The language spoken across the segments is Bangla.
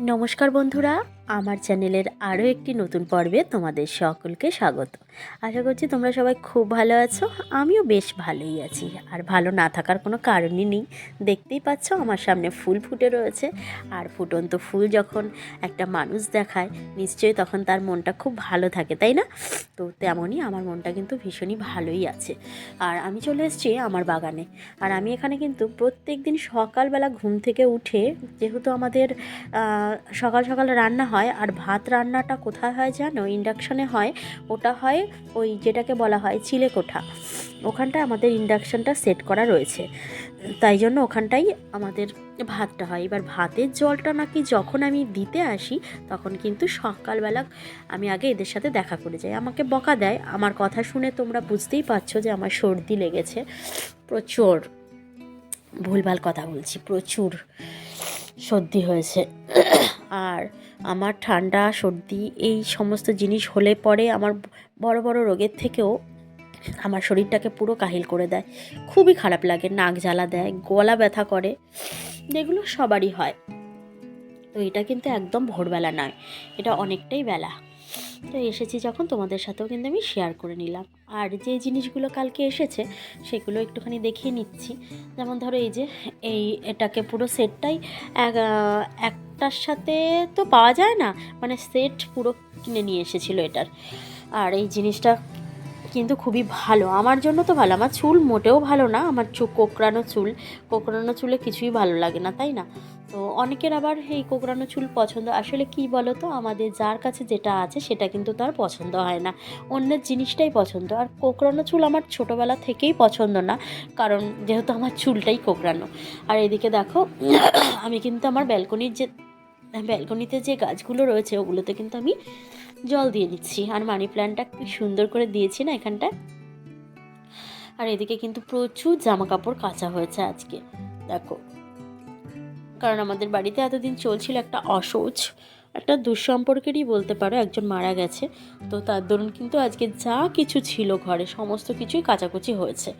নমস্কার বন্ধুরা। আমার চ্যানেলের আরও একটি নতুন পর্বে তোমাদের সকলকে স্বাগত। আশা করছি তোমরা সবাই খুব ভালো আছো, আমিও বেশ ভালোই আছি। আর ভালো না থাকার কোনো কারণই নেই। দেখতেই পাচ্ছ আমার সামনে ফুল ফুটে রয়েছে। আর ফুটন্ত ফুল যখন একটা মানুষ দেখায়, নিশ্চয়ই তখন তার মনটা খুব ভালো থাকে, তাই না? তো তেমনই আমার মনটা কিন্তু ভীষণই ভালোই আছে। আর আমি চলে এসেছি আমার বাগানে। আর আমি এখানে কিন্তু প্রত্যেক দিন সকালবেলা ঘুম থেকে উঠে, যেহেতু আমাদের সকাল সকাল রান্না হয়, আর ভাত রান্নাটা কোথায় হয় জানো? ইন্ডাকশানে হয়, ওটা হয় ওই যেটাকে বলা হয় চিলে কোঠা ওখানটায় আমাদের ইন্ডাকশানটা সেট করা রয়েছে। তাই জন্য ওখানটাই আমাদের ভাতটা হয়। এবার ভাতের জলটা নাকি যখন আমি দিতে আসি, তখন কিন্তু সকালবেলা আমি আগে এদের সাথে দেখা করে যাই। আমাকে বকা দেয়। আমার কথা শুনে তোমরা বুঝতেই পারছ যে আমার সর্দি লেগেছে। প্রচুর ভুলভাল কথা বলছি, প্রচুর। সর্দি হয়েছে। আর আমার ঠান্ডা, সর্দি এই সমস্ত জিনিস হলে পরে আমার বড় বড় রোগের থেকেও আমার শরীরটাকে পুরো কাহিল করে দেয়। খুবই খারাপ লাগে, নাক জ্বালা দেয়, গলা ব্যথা করে যেগুলো সবারই হয়। তো এটা কিন্তু একদম ভোরবেলা নয়, এটা অনেকটাই বেলা। তো এসেছি যখন তোমাদের সাথেও কিন্তু আমি শেয়ার করে নিলাম। আর যে জিনিসগুলো কালকে এসেছে, সেগুলো একটুখানি দেখিয়ে নিচ্ছি। যেমন ধরো এই যে, এই এটাকে পুরো সেটটাই এক একটার সাথে তো পাওয়া যায় না মানে সেট পুরো কিনে নিয়ে এসেছিল এটার। আর এই জিনিসটা কিন্তু খুবই ভালো। আমার জন্য তো ভালো। আমার চুল মোটেও ভালো না। আমার চুল কোকড়ানো চুল। কোকড়ানো চুলে কিছুই ভালো লাগে না, তাই না? তো অনেকের আবার এই কোকড়ানো চুল পছন্দ। আসলে কি বলো তো আমাদের যার কাছে যেটা আছে সেটা কিন্তু তার পছন্দ হয় না। অন্যের জিনিসটাই পছন্দ। আর কোকড়ানো চুল আমার ছোটোবেলা থেকেই পছন্দ না। কারণ যেহেতু আমার চুলটাই কোকড়ানো। আর এদিকে দেখো, আমি কিন্তু আমার ব্যালকনির যে ব্যালকনিতে যে গাছগুলো রয়েছে, ওগুলোতে কিন্তু আমি জল দিয়ে দিচ্ছি। আর মানি প্ল্যান্টটা কি সুন্দর করে দিয়েছি না এখানটায়? আর এদিকে কিন্তু প্রচুর জামা কাপড় কাঁচা হয়েছে আজকে, দেখো। কারণ আমাদের বাড়িতে এতদিন চলছিল একটা অসৌচ, একটা দুঃসম্পর্কেরই বলতে পারো একজন মারা গেছে। তো তার দরুন কিন্তু আজকে যা কিছু ছিল ঘরে, সমস্ত কিছুই কাচাকুচি হয়েছে।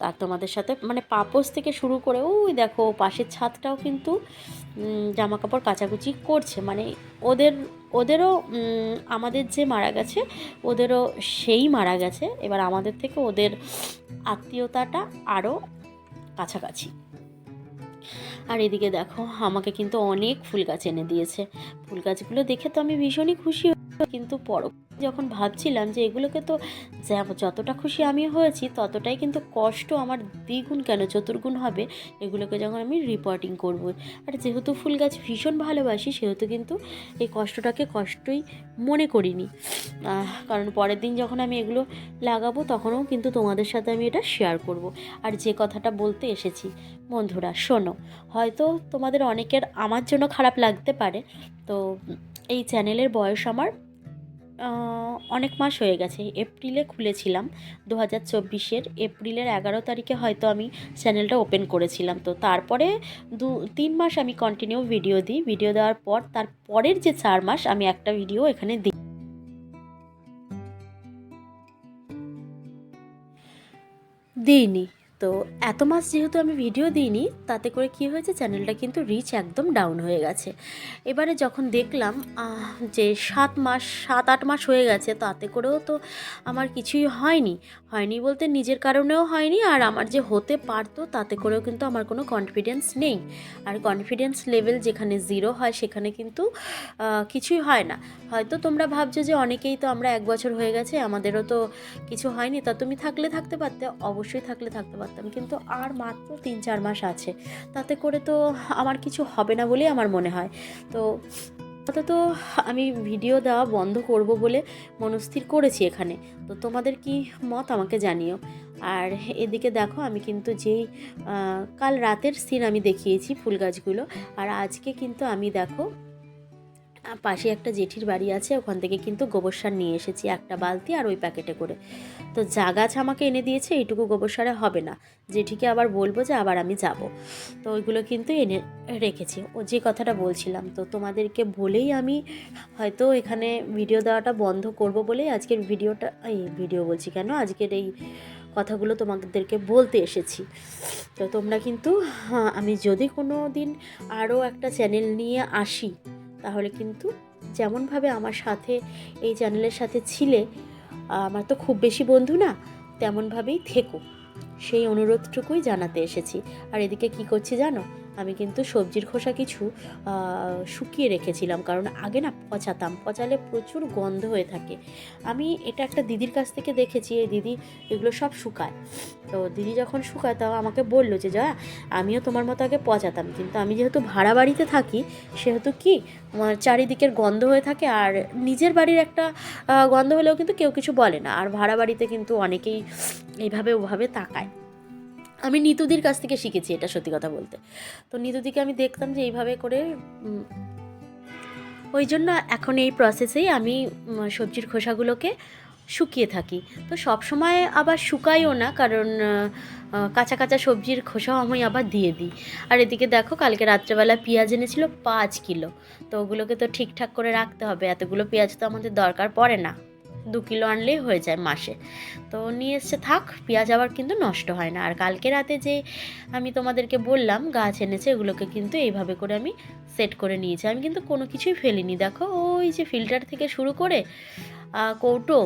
আর তোমাদের সাথে মানে পাপোস থেকে শুরু করে, ওই দেখো, পাশের ছাদটাও কিন্তু জামা কাপড় কাচাকুচি করছে। মানে ওদের, ওদেরও আমাদের যে মারা গেছে, ওদেরও সেই মারা গেছে। এবার আমাদের থেকে ওদের আত্মীয়তাটা আরও কাছাকাছি। আর এদিকে দেখো, আমাকে কিন্তু অনেক ফুল গাছ এনে দিয়েছে। ফুল গাছগুলো দেখে তো আমি ভীষণই খুশি। কিন্তু পর যখন ভাবছিলাম যে এগুলোকে তো যতটা খুশি আমি হয়েছি, ততটাই কিন্তু কষ্ট আমার দ্বিগুণ কেন চতুর্গুণ হবে, এগুলোকে যখন আমি রিপোর্টিং করব। আর যেহেতু ফুল গাছ ভীষণ ভালোবাসি, সেহেতু কিন্তু এই কষ্টটাকে কষ্টই মনে করিনি। কারণ পরের দিন যখন আমি এগুলো লাগাবো, তখনও কিন্তু তোমাদের সাথে আমি এটা শেয়ার করব। আর যে কথাটা বলতে এসেছি, বন্ধুরা, শোনো, হয়তো তোমাদের অনেকের আমার জন্য খারাপ লাগতে পারে, তো এই চ্যানেলের বয়স আমার অনেক মাস হয়ে গেছে, এপ্রিলে খুলেছিলাম দু হাজার চব্বিশের এপ্রিলের এগারো তারিখে হয়তো আমি চ্যানেলটা ওপেন করেছিলাম। তো তারপরে দু, তিন মাস আমি কন্টিনিউ ভিডিও দিই ভিডিও দেওয়ার পর তার পরের যে চার মাস আমি একটা ভিডিও এখানে দিই। দিইনি। তো এত মাস যেহেতু আমি ভিডিও দিইনি, তাতে করে কি হয়েছে চ্যানেলটা কিন্তু রিচ একদম ডাউন হয়ে গেছে। এবারে যখন দেখলাম যে সাত মাস, সাত, আট মাস হয়ে গেছে, তাতে করেও তো আমার কিছুই হয়নি। হয়নি বলতে নিজের কারণেও হয়নি, আর আমার যে হতে পারতো, তাতে করেও কিন্তু আমার কোনো কনফিডেন্স নেই। আর কনফিডেন্স লেভেল যেখানে জিরো হয়, সেখানে কিন্তু কিছুই হয় না। হয়তো তোমরা ভাবছ যে অনেকেই তো আমরা এক বছর হয়ে গেছে, আমাদেরও তো কিছু হয়নি। তা তুমি থাকলে থাকতে পারতে, অবশ্যই থাকলে থাকতে পারতাম কিন্তু আর মাত্র তিন চার মাস আছে। তাতে করে তো আমার কিছু হবে না বলেই আমার মনে হয়। তো আপাতত আমি ভিডিও দেওয়া বন্ধ করব বলে মনস্থির করেছি এখানে। তো তোমাদের কি মত আমাকে জানিও। আর এদিকে দেখো, আমি কিন্তু যেই কাল রাতের সিন আমি দেখিয়েছি ফুল গাছগুলো। আর আজকে কিন্তু আমি দেখো পাশে একটা জেঠির বাড়ি আছে ওখান থেকে কিন্তু গোবর সার নিয়ে এসেছি একটা বালতি আর ওই প্যাকেটে করে। তো যা গাছ আমাকে এনে দিয়েছে এইটুকু গোবর সারে হবে না। জেঠিকে আবার বলব যে আবার আমি যাব। তো ওইগুলো কিন্তু এনে রেখেছি। ও যে কথাটা বলছিলাম তো তোমাদেরকে বলেই আমি হয়তো এখানে ভিডিও দেওয়াটা বন্ধ করব বলেই আজকের ভিডিওটা এই ভিডিও বলছি কেন? আজকের এই কথাগুলো তোমাদেরকে বলতে এসেছি। তো তোমরা কিন্তু হ্যাঁ, আমি যদি কোনো দিন আরও একটা চ্যানেল নিয়ে আসি তাহলে কিন্তু যেমনভাবে আমার সাথে এই চ্যানেলের সাথে ছিলে, আমার তো খুব বেশি বন্ধু না, তেমনভাবেই থেকো। সেই অনুরোধটুকুই জানাতে এসেছি। আর এদিকে কি করছি জানো? আমি কিন্তু সবজির খোসা কিছু শুকিয়ে রেখেছিলাম। কারণ আগে না পচাতাম, পচালে প্রচুর গন্ধ হয়ে থাকে। আমি এটা একটা দিদির কাছ থেকে দেখেছি, এই দিদি এগুলো সব শুকায়। তো দিদি যখন শুকায়, তাও আমাকে বলল যে, যা, আমিও তোমার মতো আগে পচাতাম। কিন্তু আমি যেহেতু ভাড়া বাড়িতে থাকি, সেহেতু কি চারিদিকের গন্ধ হয়ে থাকে আর নিজের বাড়ির একটা গন্ধ হলেও কিন্তু কেউ কিছু বলে না। আর ভাড়া বাড়িতে কিন্তু অনেকেই এইভাবে ওভাবে তাকায়। আমি নিতুদির কাছ থেকে শিখেছি এটা সত্যি কথা বলতে। তো নিতুদিকে আমি দেখতাম যে এইভাবে করে ওই জন্য এখন এই প্রসেসেই আমি সবজির খোসাগুলোকে শুকিয়ে থাকি। তো সব সময় আবার শুকাইও না, কারণ কাঁচা কাঁচা সবজির খোসাও আমি আবার দিয়ে দিই। আর এদিকে দেখো, কালকে রাত্রেবেলা পেঁয়াজ এনেছিল পাঁচ কিলো। তো ওগুলোকে তো ঠিকঠাক করে রাখতে হবে। এতগুলো পেঁয়াজ তো আমাদের দরকার পড়ে না। দু কিলো আনলেই হয়ে যায় মাসে। তো নিয়ে এসছে থাক, পেঁয়াজ আবার কিন্তু নষ্ট হয় না। আর কালকে রাতে যে আমি তোমাদেরকে বললাম, গাছ এনেছে, এগুলোকে কিন্তু এইভাবে করে আমি সেট করে নিয়েছি। আমি কিন্তু কোনো কিছুই ফেলিনি। দেখো, ওই যে ফিল্টার থেকে শুরু করে কৌটো,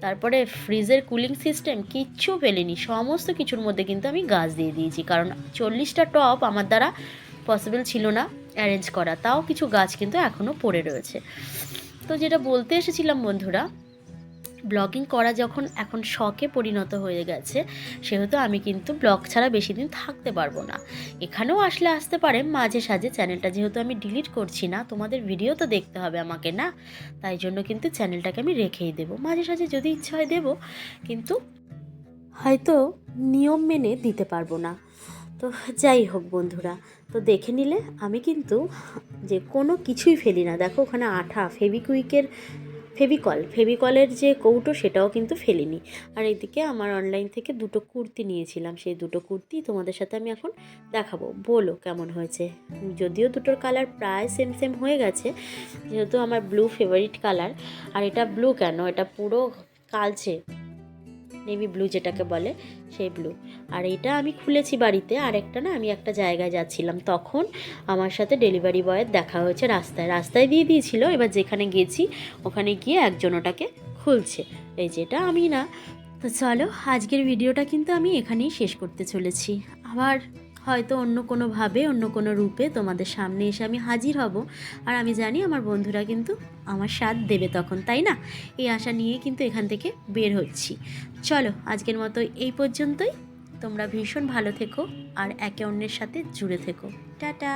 তারপরে ফ্রিজের কুলিং সিস্টেম, কিচ্ছু ফেলিনি। সমস্ত কিছুর মধ্যে কিন্তু আমি গাছ দিয়ে দিয়েছি। কারণ চল্লিশটা টপ আমার দ্বারা পসিবল ছিল না অ্যারেঞ্জ করা। তাও কিছু গাছ কিন্তু এখনও পড়ে রয়েছে। তো যেটা বলতে এসেছিলাম বন্ধুরা ব্লগিং করা যখন এখন শখে পরিণত হয়ে গেছে, সেহেতু আমি কিন্তু ব্লগ ছাড়া বেশি দিন থাকতে পারব না। এখানেও আসলে আসতে পারে, মাঝে সাঝে চ্যানেলটা যেহেতু আমি ডিলিট করছি না, তোমাদের ভিডিও তো দেখতে হবে আমাকে, না? তাই জন্য কিন্তু চ্যানেলটাকে আমি রেখেই দেবো। মাঝে সাঝে যদি ইচ্ছা হয় দেবো, কিন্তু হয়তো নিয়ম মেনে দিতে পারব না। তো যাই হোক বন্ধুরা, তো দেখে নিলে আমি কিন্তু যে কোনো কিছুই ফেলি না। দেখো ওখানে আঠা ফেবিকুইকের ফেভিকল। ফেভিকলের যে কৌটো সেটাও কিন্তু ফেলিনি। আর এদিকে আমার অনলাইন থেকে দুটো কুর্তি নিয়েছিলাম। সেই দুটো কুর্তি তোমাদের সাথে আমি এখন দেখাবো। বলো কেমন হয়েছে? যদিও দুটোর কালার প্রায় সেম সেম হয়ে গেছে, যেহেতু আমার ব্লু ফেভারিট কালার আর এটা ব্লু কেন? এটা পুরো কালচে। নেভি ব্লু যেটাকে বলে, সেই ব্লু আর এটা আমি খুলেছি বাড়িতে, আর একটা না আমি একটা জায়গায় যাচ্ছিলাম। তখন আমার সাথে ডেলিভারি বয়ের দেখা হয়েছে রাস্তায়। রাস্তায় দিয়ে দিয়েছিল, এবার যেখানে গেছি ওখানে গিয়ে একজন ওটাকে খুলছে। এই যেটা আমি না। তো চলো, আজকের ভিডিওটা কিন্তু আমি এখানেই শেষ করতে চলেছি। আবার হয়তো অন্য কোনোভাবে অন্য কোনো রূপে তোমাদের সামনে এসে আমি হাজির হব। আর আমি জানি আমার বন্ধুরা কিন্তু আমার সাথ দেবে তখন, তাই না? এই আশা নিয়ে কিন্তু এখান থেকে বের হচ্ছি। চলো, আজকের মতো এই পর্যন্তই। তোমরা ভীষণ ভালো থেকো আর একে অন্যের সাথে জুড়ে থেকো। টাটা!